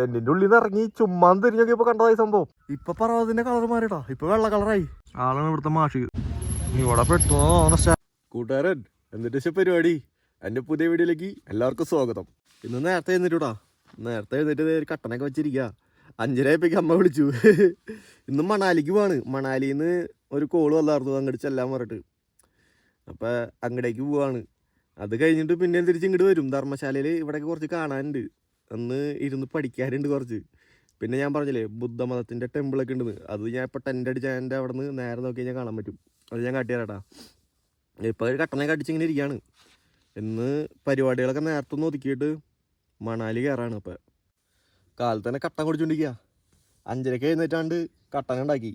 ടെന്റിന്റെ ഉള്ളിൽ നിന്ന് ഇറങ്ങി ചുമ്മാ തിരിഞ്ഞൊക്കെ ഇപ്പൊ കണ്ടതായി സംഭവം. ഇപ്പൊ പർവതത്തിന്റെ കളർ മാറിയിട്ടാ ഇപ്പൊ വെള്ള കളറായി. ആളാണ് ഇവിടുത്തെ മാഷി ഇവിടെ പെട്ടോ. കൂട്ടുകാരൻ എന്നിട്ട് പരിപാടി? എന്റെ പുതിയ വീഡിയോയിലേക്ക് എല്ലാവർക്കും സ്വാഗതം. ഇന്ന് നേരത്തെ എഴുന്നേറ്റൂടാ. നേരത്തെ എന്നിട്ട് ഒരു കട്ടനൊക്കെ വെച്ചിരിക്കുക അഞ്ചരയപ്പോഴേക്ക് അമ്മ വിളിച്ചു. ഇന്ന് മണാലിക്ക് പോവാണ്. മണാലിയിൽ നിന്ന് ഒരു കോൾ വന്നായിരുന്നു അങ്ങോട്ട് ചെല്ലാൻ പറഞ്ഞിട്ട്. അപ്പൊ അങ്ങടേക്ക് പോവാണ്. അത് കഴിഞ്ഞിട്ട് പിന്നെ തിരിച്ച് ഇങ്ങോട്ട് വരും. ധർമ്മശാലയിൽ ഇവിടെ കുറച്ച് കാണാനുണ്ട്. അന്ന് ഇരുന്ന് പഠിക്കാനുണ്ട് കുറച്ച്. പിന്നെ ഞാൻ പറഞ്ഞില്ലേ ബുദ്ധമതത്തിന്റെ ടെമ്പിളൊക്കെ ഉണ്ടെന്ന്. അത് ഞാൻ ഇപ്പോൾ ടെന്റ് അടിച്ച എന്റെ അവിടെ നിന്ന് നേരെ നോക്കി കഴിഞ്ഞാൽ കാണാൻ പറ്റും. അത് ഞാൻ കാട്ടിത്തരാട്ടാ ഇപ്പോൾ ഒരു കട്ടനൊക്കെ അടിച്ചിങ്ങനെ ഇരിക്കുകയാണ് ഇന്ന് പരിപാടികളൊക്കെ നേരത്തെ ഒന്ന് ഒതുക്കിയിട്ട് മണാലി കയറാണ് അപ്പോൾ കാലത്ത് തന്നെ കട്ടൻ കുടിച്ചോണ്ടിരിക്കുക അഞ്ചരക്ക് എഴുന്നേറ്റാണ്ട് കട്ടൻ ഉണ്ടാക്കി.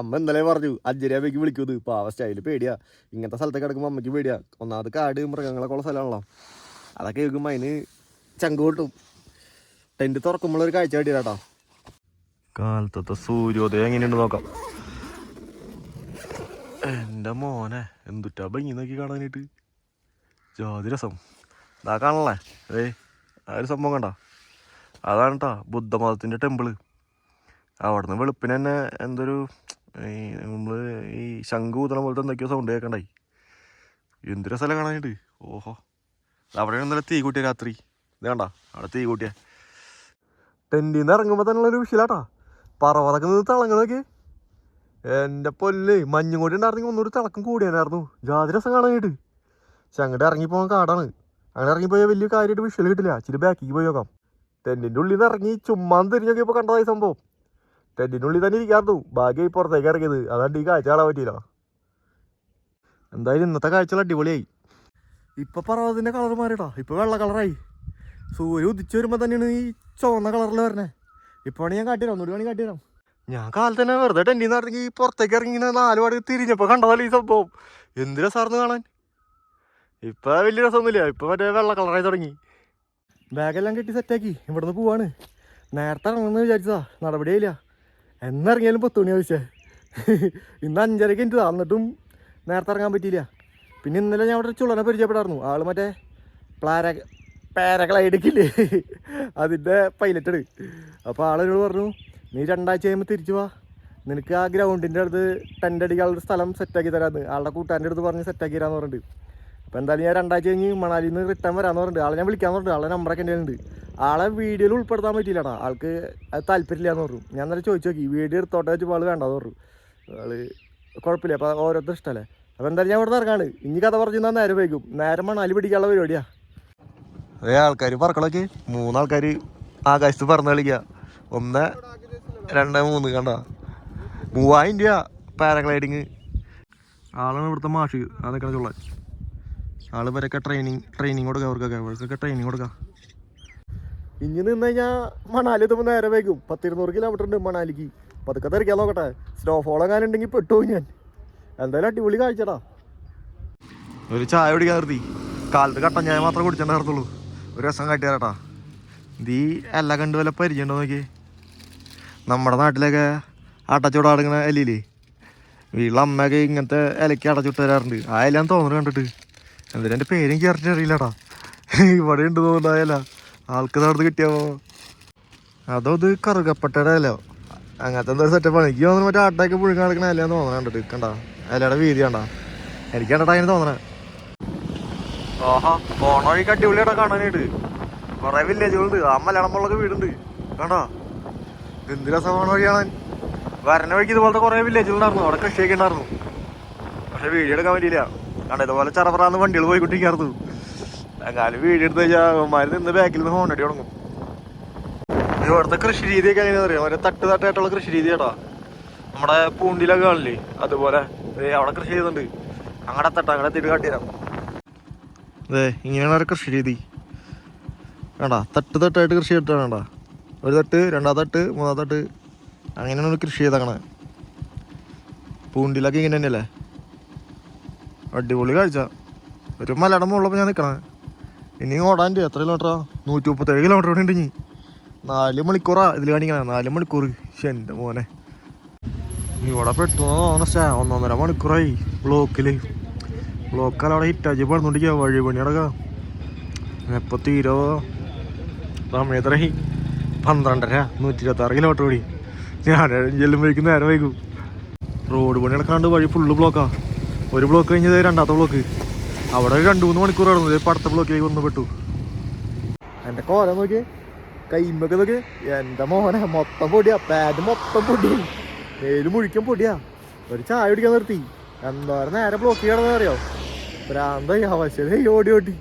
അമ്മ ഇന്നലെ പറഞ്ഞു അഞ്ചരയാകുമ്പോഴേക്ക് വിളിക്കുന്നത് പാവ സ്റ്റൈൽ പേടിയാ. ഇങ്ങനത്തെ സ്ഥലത്തേക്ക് കിടക്കുമ്പോൾ അമ്മയ്ക്ക് പേടിയാ. ഒന്നാമത് കാട് മൃഗങ്ങളൊക്കെ ഉള്ള സ്ഥലമാണല്ലോ. അതൊക്കെ കേൾക്കുമ്പോൾ അതിന് ചങ്ക് ടെന്റ് തുറക്കുമ്പോൾ ഒരു കാഴ്ച കാട്ടിയതാട്ടോ. കാലത്തത്തെ സൂര്യോദയം എങ്ങനെയുണ്ട് നോക്കാം. എന്റെ മോനെ എന്തുട്ടാ ഭംഗി നോക്കി കാണാനായിട്ട്? ജാതി രസം. ഇതാ കാണല്ലേ ഏ ആ ഒരു സംഭവം കണ്ട? അതാണ് കേട്ടോ ബുദ്ധമതത്തിന്റെ ടെമ്പിൾ. അവിടുന്ന് വെളുപ്പിന് തന്നെ എന്തൊരു ഈ നമ്മൾ ഈ ശംഖ് കൂത്തണ പോലത്തെ എന്തൊക്കെയോ സൗണ്ട് കേൾക്കണ്ടായി. എന്ത് രസമല്ല കാണാനായിട്ട്? ഓഹോ. അവിടെ ഇന്നലെ തീ കൂട്ടിയ രാത്രി. ഇത് കണ്ട? അവിടെ തീ കൂട്ടിയ. ടെന്റിൽ നിന്ന് ഇറങ്ങുമ്പോൾ തന്നെ ഒരു വിഷയിലാട്ടാ പറവതൊക്കെ നിന്ന് തിളങ്ങണൊക്കെ എന്റെ പൊല്ല് മഞ്ഞും കൂടി ഉണ്ടായിരുന്നെങ്കിൽ ഒന്നുകൂടി തിളക്കം കൂടിയാനായിരുന്നു. ജാതി രസം കാണാനായിട്ട് അങ്ങോട്ട് ഇറങ്ങിപ്പോകാൻ കാടാണ്. അങ്ങനെ ഇറങ്ങിപ്പോയാൽ വലിയ കാര്യമായിട്ട് വിഷയം കിട്ടില്ല. ഇച്ചിരി ബാക്കിക്ക് പോയി നോക്കാം. ടെന്റിന്റെ ഉള്ളിൽ നിന്ന് ഇറങ്ങി ചുമ്മാ തിരിഞ്ഞു നോക്കിയപ്പോൾ കണ്ടതായി സംഭവം. ടെന്റിന്റെ ഉള്ളിൽ തന്നെ ഇരിക്കായിരുന്നു. ഭാഗ്യമായി പുറത്തേക്ക് ഇറങ്ങിയത്. അതാണ്ട് ഈ കാഴ്ച കാണാൻ പറ്റിയില്ല. എന്തായാലും ഇന്നത്തെ കാഴ്ചകൾ അടിപൊളിയായി. ഇപ്പൊ പർവതത്തിന്റെ കളർ മാറിയിട്ടാ ഇപ്പൊ വെള്ള കളറായി സൂര്യ ഉദിച്ചു വരുമ്പോ തന്നെയാണ് ഈ ചുവന്ന കളറിൽ വരണേ. ഇപ്പൊ വേണേ ഞാൻ കാട്ടിത്തരാം ഒന്നുകൂടി വേണേ കാട്ടിത്തരാം. ഞാൻ കാലത്ത് തന്നെ വെറുതെ ടെൻഡിൽ നിന്ന് ഇറങ്ങി പുറത്തേക്ക് ഇറങ്ങി നാല് പാട് തിരിഞ്ഞപ്പോ കണ്ടതല്ലേ ഈ സംഭവം? എന്ത് രസമായിരുന്നു കാണാൻ? ഇപ്പൊ വലിയ രസമൊന്നുമില്ല ഇപ്പൊ മറ്റേ വെള്ള കളറായി തുടങ്ങി. ബാഗെല്ലാം കെട്ടി സെറ്റാക്കി ഇവിടുന്ന് പോവാണ്. നേരത്തെ ഇറങ്ങുമെന്ന് വിചാരിച്ചതാ നടപടിയായില്ല എന്നിറങ്ങിയാലും പത്ത് മണി ആവശ്യേ ഇന്ന് അഞ്ചരക്ക് എനിക്ക് എന്നിട്ടും നേരത്തെ ഇറങ്ങാൻ പറ്റിയില്ല. പിന്നെ ഇന്നലെ ഞാൻ അവിടെ ചുള്ളനെ പരിചയപ്പെടായിരുന്നു. ആൾ മറ്റേ പ്ലാര പാരഗ്ലൈഡൊക്കെ അതിന്റെ പൈലറ്റഡ് അപ്പോൾ ആളെന്നോട് പറഞ്ഞു നീ രണ്ടാഴ്ച കഴിയുമ്പോൾ തിരിച്ചു വാ. നിനക്ക് ആ ഗ്രൗണ്ടിന്റെ അടുത്ത് ടെന്റ് അടിക്കാനുള്ള സ്ഥലം സെറ്റാക്കി തരാമെന്ന് ആളുടെ കൂട്ടാന്റെ അടുത്ത് പറഞ്ഞ് സെറ്റാക്കി തരാമെന്ന് പറഞ്ഞിട്ട്. അപ്പോൾ എന്തായാലും ഞാൻ രണ്ടാഴ്ച കഴിഞ്ഞ് മണാലിയിൽ നിന്ന് റിട്ടേൺ വരാമെന്ന് പറഞ്ഞിട്ട്. ആളെ ഞാൻ വിളിക്കാമെന്ന് പറഞ്ഞിട്ട്. ആളെ നമ്പറൊക്കെ എന്റെ ഉണ്ട് ആളെ വീഡിയോയിൽ ഉൾപ്പെടുത്താൻ പറ്റിയില്ലടാ. ആൾക്ക് അത് താല്പര്യമില്ല എന്ന് പറഞ്ഞു. ഞാൻ നേരെ ചോദിച്ചു നോക്കി. വീഡിയോ എടുത്തോട്ടെ വെച്ചപ്പോൾ ആൾ വേണ്ടാന്ന് പറഞ്ഞു. ആൾ കുഴപ്പമില്ല. അപ്പോൾ ഓരോരുത്തർ ഇഷ്ടമല്ലേ അപ്പോൾ എന്തായാലും ഞാൻ ഇവിടെ നിന്ന് ഇറങ്ങാണ്. ഇനി കഥ പറഞ്ഞു നേരെ വൈകും. നേരെ മണാലി പിടിക്കാനുള്ള പരിപാടിയാ. അതേ ആൾക്കാർ പറക്കളൊക്കെ മൂന്നാൾക്കാർ ആകാശത്ത് പറന്ന് കളിക്കുക ഒന്ന് രണ്ട് മൂന്ന് കണ്ട? മൂവായിരം രൂപ പാരഗ്ലൈഡിങ്. ആളാണ് ഇവിടുത്തെ മാഷ്. അതൊക്കെ ചുള്ള ആൾ വരൊക്കെ ട്രെയിനിങ് ട്രെയിനിങ് കൊടുക്കുക അവർക്കൊക്കെ. അവർക്കൊക്കെ ട്രെയിനിങ് കൊടുക്കാം. ഇനി നിന്ന് കഴിഞ്ഞാൽ മണാലി എത്തുമ്പോൾ നേരെ വൈകും. പത്തിരുന്നൂറ് കിലോമീറ്റർ ഉണ്ട് മണാലിക്ക്. പതുക്കെ തെറിക്കാൻ നോക്കട്ടെ. സ്നോഫോൾ എങ്ങാനുണ്ടെങ്കിൽ പെട്ടുപോയി ഞാൻ. എന്തായാലും അടിപൊളി കാഴ്ചടാ. ഒരു ചായ കുടിക്കാൻ നിർത്തി. കാലത്ത് കട്ടൻ ചായ മാത്രമേ കുടിച്ചിട്ടുണ്ടായിരുന്നുള്ളൂ ഒരു രസം കാട്ടിയാലട്ടാ ഇത് ഈ കണ്ട് വല്ല പരിചയമുണ്ടോ നോക്കി? നമ്മുടെ നാട്ടിലൊക്കെ അടച്ചോട് അടങ്ങണ എലിയില്ലേ? വീട്ടിലെ അമ്മയൊക്കെ ഇങ്ങനത്തെ ഇലയ്ക്ക് അടച്ചിട്ട് തരാറുണ്ട് ആ എല്ലാം തോന്നുന്നു കണ്ടിട്ട്. എന്തിനാ എന്റെ പേരും കയറിട്ട് അറിയില്ലടാ. ഇവിടെ ഉണ്ട് തോന്നുന്നുണ്ടായല്ല ആൾക്ക് നടന്ന് കിട്ടിയാവോ? അതോ ഇത് കറുകപ്പട്ടയുടെ ഇല? അങ്ങനത്തെ എന്തോ സെറ്റപ്പാണ് എനിക്ക് തോന്നുന്നു മറ്റേ ആട്ടയൊക്കെ പുഴുങ്ങാൻ നടക്കണ തോന്നണ കണ്ടിട്ട്. കണ്ട? ഇലയുടെ വീതി കണ്ട? എനിക്ക് കണ്ടിട്ട് അങ്ങനെ തോന്നണേ. ഓഹോ പോണ വഴിക്ക് അടിപൊളിയാണ് കാണാനായിട്ട്. കുറെ വില്ലേജുകളുണ്ട് ആ മലയാളമുള്ളൊക്കെ വീടുണ്ട്. കണ്ടോ? എന്ത് രസമാണ് വഴി കാണാൻ വരണ വഴിക്ക് ഇതുപോലത്തെ കുറെ വില്ലേജുകളുണ്ടായിരുന്നു അവിടെ കൃഷിയൊക്കെ ഉണ്ടായിരുന്നു. പക്ഷെ വീഡിയോ എടുക്കാൻ പറ്റിയില്ല. കണ്ട ഇതുപോലെ ചറപറാന്ന് വണ്ടികൾ പോയിക്കൊണ്ടിരിക്കായിരുന്നു. എങ്ങാനും വീഡിയോ എടുത്ത് കഴിഞ്ഞാൽ അവന്മാർ നിന്ന് ബാക്കിൽ നിന്ന് ഫോൺ അടി തുടങ്ങും. ഇവിടുത്തെ കൃഷി രീതിയൊക്കെ എങ്ങനെയാ അറിയാം ഒരു തട്ട് തട്ടായിട്ടുള്ള കൃഷി രീതി നമ്മുടെ പൂണ്ടിലൊക്കെ കാണില്ലേ? അതുപോലെ അവിടെ കൃഷി ചെയ്യുന്നുണ്ട്. അങ്ങടെ തട്ട അങ്ങടെ എത്തിയിട്ട് കാട്ടിത്തരാം. അതെ ഇങ്ങനെയാണ് കൃഷി രീതി വേണ്ട തട്ട് തട്ടായിട്ട് കൃഷി ചെയ്തിട്ട് വേണ്ട ഒരു തട്ട് രണ്ടാം തട്ട് മൂന്നാം തട്ട് അങ്ങനെയാണ് കൃഷി ചെയ്തേക്കണേ. പൂണ്ടിലൊക്കെ ഇങ്ങനെ തന്നെയല്ലേ? അടിപൊളി കാഴ്ച. ഒരു മലയുടെ മുകളിലപ്പോൾ ഞാൻ നിൽക്കണേ ഇനി ഓടാൻ എത്ര കിലോമീറ്ററാ നൂറ്റി മുപ്പത്തേഴ് കിലോമീറ്റർ ഇവിടെ ഉണ്ട് ഇനി. നാല് മണിക്കൂറാ ഇതിൽ കാണിക്കണേ. നാല് മണിക്കൂർ ശ്ശെ, എന്റെ മോനെ. ഇവിടെ പെട്ടു തോന്നണ ഒന്നൊന്നര മണിക്കൂറായി. ബ്ലോക്കിൽ. ബ്ലോക്കാൽ അവിടെ ഹിറ്റാച്ചി പണിതുകൊണ്ടിരിക്കുക വഴി പണി. അടക്കാം എപ്പോൾ തീരോ സമയത്തറഹി പന്ത്രണ്ടര നൂറ്റി ഇരുപത്തി ആറ് കിലോമീറ്റർ ഓടി. ഞാൻ ചെല്ലുമ്പോഴേക്കും നേരം വൈകും. റോഡ് പണി നടക്കാണ്ട് വഴി ഫുള്ള് ബ്ലോക്കാ ഒരു ബ്ലോക്ക് കഴിഞ്ഞത് രണ്ടാമത്തെ ബ്ലോക്ക് അവിടെ രണ്ട് മൂന്ന് മണിക്കൂർ കടന്നു ഇപ്പം അടുത്ത ബ്ലോക്കിലേക്ക് വന്ന് പെട്ടു. എന്റെ കോല നോക്കിയേ. കൈമ്പൊക്കെ നോക്കി എന്റെ മോനെ മൊത്തം പൊടിയാ. പാഡ് മൊത്തം പൊടി. മേൽ മുഴിക്കാൻ പൊടിയാ. ഒരു ചായ കുടിക്കാൻ നിർത്തി. എന്തോരം നേരെ ബ്ലോക്ക് ചെയ്യണമെന്ന് അറിയോ ഭ്രാന്തായി ആവശ്യം ഓടി ഓടി.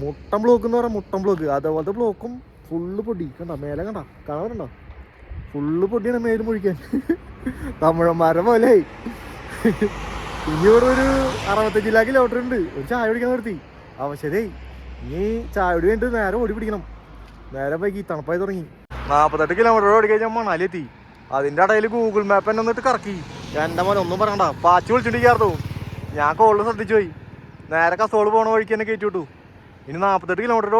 മുട്ടൻ ബ്ലോക്ക് എന്ന് പറയാം മുട്ടൻ ബ്ലോക്ക് അതേപോലത്തെ ബ്ലോക്കും ഫുള്ള് പൊടി. കണ്ട? മേലെ കണ്ട? കാണാറുണ്ടോ ഫുള്ള് പൊടിയാണ് മേലും മുഴിക്കാൻ. തമിഴന്മാരെ പോലെ. ഇനി ഒരു അറുപത്തഞ്ച് ലാക്ക് കിലോമീറ്റർ ഉണ്ട്. ഒരു ചായ പിടിക്കാൻ നിർത്തി. ആവശ്യതേ ഇനി ചായ പിടി കണ്ടിട്ട് നേരെ ഓടി പിടിക്കണം. നേരെ വൈകി. തണുപ്പായി തുടങ്ങി. നാൽപ്പത്തെട്ട് കിലോമീറ്റർ ഓടി കഴിഞ്ഞാൽ മണാലി എത്തി. അതിന്റെ ഇടയിൽ ഗൂഗിൾ മാപ്പ് എന്നെ വന്നിട്ട് കറക്കി. എന്റെ മോനെ ഒന്നും പറയണ്ട. പാച്ചു വിളിച്ചിട്ടില്ലായിരുന്നു ഞാൻ കോളിൽ ശ്രദ്ധിച്ചു പോയി. നേരെ കസോൾ പോണ വഴിക്ക് തന്നെ കയറ്റി വിട്ടു. ഇനി നാൽപ്പത്തെട്ട് കിലോമീറ്റർ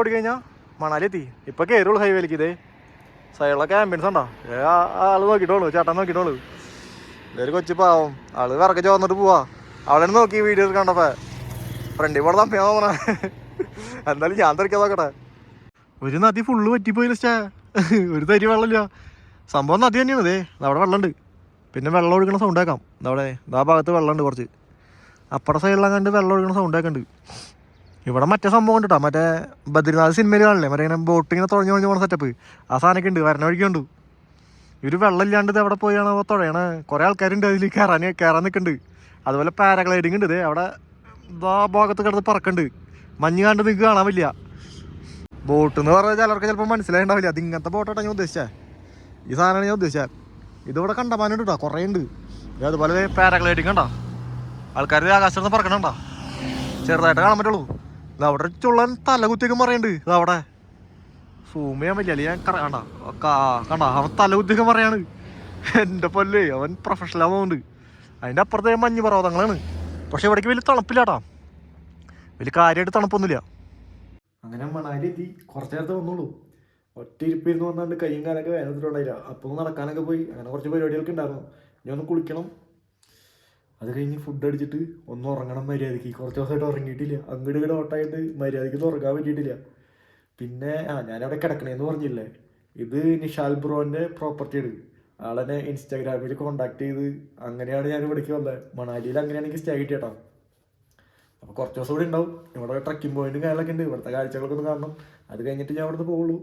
മണാലി എത്തി. ഇപ്പം കയറുള്ളൂ ഹൈവേലേക്ക് ഇതേ. സൈഡിലൊക്കെ ആംബുലൻസ് ഉണ്ടോ? ആൾ നോക്കിട്ടോളൂ ചേട്ടൻ നോക്കിട്ടോളൂ. ഇതൊരു കൊച്ചു പാവം. ആൾ വിറക്കെ ചോന്നിട്ട് പോവാ. അവളെ നോക്കി വീഡിയോ കണ്ടപ്പോ. ഫ്രണ്ടി പോടെ തമ്മിയാ തോന്നണ എന്തായാലും ഞാൻ തിരക്കാൻ നോക്കട്ടെ. ഒരു നദി ഫുള്ള് പറ്റിപ്പോയി ലിസ്റ്റാ ഒരു തരി വെള്ളമില്ല. സംഭവം നദി തന്നെയാണ് ദേ അവിടെ വെള്ളമുണ്ട്. പിന്നെ വെള്ളം ഒഴുകണ സൗണ്ട് ആക്കാം അവിടെ ആ ഭാഗത്ത് വെള്ളമുണ്ട് കുറച്ച്. അപ്പുറത്തെ സൈഡിലാണ് കണ്ട് വെള്ളം ഒഴുകുന്ന സൗണ്ട് ഉണ്ട്. ഇവിടെ മറ്റേ സംഭവം ഉണ്ട് കേട്ടോ മറ്റേ ബദ്രിനാഥ് സിനിമയിൽ കാണില്ലേ? മറ്റേ ഇങ്ങനെ ബോട്ട് ഇങ്ങനെ തുഴഞ്ഞു പോണ സെറ്റപ്പ് ആ സാധനമൊക്കെ ഉണ്ട് വരണ വഴിക്കുണ്ട് ഇവർ വെള്ളം ഇല്ലാണ്ട് ഇത് എവിടെ പോയാണോ തുഴയണേ? കുറേ ആൾക്കാരുണ്ട് അതിൽ കയറാൻ കയറാൻ നിൽക്കുന്നുണ്ട് അതുപോലെ പാരാഗ്ലൈഡിങ് ഉണ്ട് അവിടെ ആ ഭാഗത്ത് കിടന്ന് പറക്കുന്നുണ്ട് മഞ്ഞ് കണ്ട് നിങ്ങൾക്ക് കാണാൻ പറ്റില്ല ബോട്ട് എന്ന് പറഞ്ഞാൽ ചിലർക്ക് ചിലപ്പോൾ മനസ്സിലായിണ്ടാവില്ല. അത് ഇങ്ങനത്തെ ബോട്ടാണ് ഞാൻ ഉദ്ദേശിച്ചത് ഈ സാധനമാണ് ഞാൻ ഉദ്ദേശിച്ചത് ഇതിവിടെ കണ്ടമാനുണ്ട് കേട്ടോ കുറേ ഉണ്ട്. അതുപോലെ പാരാഗ്ലൈഡിങ് കണ്ടോ? ആൾക്കാർ ആകാശത്ത് പറക്കണുണ്ടോ? ചെറുതായിട്ട് കാണാൻ പറ്റുള്ളൂ. ഇത് അവിടെ ചുള്ളൻ തല കുത്തിയൊക്കെ ഇത് അവിടെ. സൂം ചെയ്യാൻ പറ്റില്ല. അല്ലെങ്കിൽ ഞാൻ കണ്ട. കണ്ട. അവൻ തല കുത്തിയൊക്കെ പറയാണ്. എന്റെ പൊല്ലേ അവൻ പ്രൊഫഷണൽ ആവുന്നുണ്ട് അതിന്റെ അപ്പുറത്തെ മഞ്ഞ് പർവതങ്ങളാണ്. പക്ഷെ ഇവിടേക്ക് വലിയ തണുപ്പില്ലാട്ടാ. വലിയ കാര്യമായിട്ട് തണുപ്പൊന്നുമില്ല. അങ്ങനെ മണാലി എത്തി. കുറച്ച് നേരത്തെ വന്നുള്ളൂ. ഒറ്റ ഇരിപ്പിരുന്ന് വന്നാണ്ട് കൈയും കാലൊക്കെ വേദനത്തിലുണ്ടായില്ല അപ്പോൾ നടക്കാനൊക്കെ പോയി. അങ്ങനെ കുറച്ച് പരിപാടികളൊക്കെ ഉണ്ടായിരുന്നു. ഇനി ഒന്ന് കുളിക്കണം. അത് കഴിഞ്ഞ് ഫുഡ് അടിച്ചിട്ട് ഒന്ന് ഉറങ്ങണം മര്യാദയ്ക്ക്. കുറച്ച് ദിവസമായിട്ട് ഉറങ്ങിയിട്ടില്ല. അങ്ങോട്ട് ഇങ്ങോട്ട് ഓട്ടായിട്ട് മര്യാദയ്ക്ക് ഉറങ്ങാൻ പറ്റിയിട്ടില്ല. പിന്നെ ആ ഞാനവിടെ കിടക്കണേന്ന് പറഞ്ഞില്ലേ? ഇത് നിഷാൽ ബ്രോന്റെ പ്രോപ്പർട്ടിയാണ് ആളെന്നെ ഇൻസ്റ്റാഗ്രാമിൽ കോണ്ടാക്ട് ചെയ്ത് അങ്ങനെയാണ് ഞാൻ ഇവിടേക്ക് വന്നത് മണാലിയിൽ അങ്ങനെയാണെങ്കിൽ സ്റ്റേ കിട്ടിയട്ടോ അപ്പോൾ കുറച്ച് ദിവസം കൂടി ഉണ്ടാവും. ഇവിടെ ട്രക്കിംഗ് പോയിന്റും കാര്യങ്ങളൊക്കെ ഉണ്ട്. ഇവിടുത്തെ കാഴ്ചകളൊക്കെ ഒന്ന് കാണണം. അത് കഴിഞ്ഞിട്ട് ഞാൻ അവിടുന്ന് പോകുള്ളൂ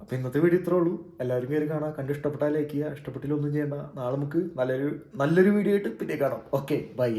അപ്പോൾ ഇന്നത്തെ വീഡിയോ ഇത്രേ ഉള്ളൂ. എല്ലാവരും കയറി കാണാം. കണ്ട് ഇഷ്ടപ്പെട്ടാൽ ലൈക്ക് ചെയ്യുക. ഇഷ്ടപ്പെട്ടില്ല ഒന്നും ചെയ്യണ്ട. നാളെ നമുക്ക് നല്ലൊരു നല്ലൊരു വീഡിയോ ആയിട്ട് പിന്നെ കാണാം. Okay bye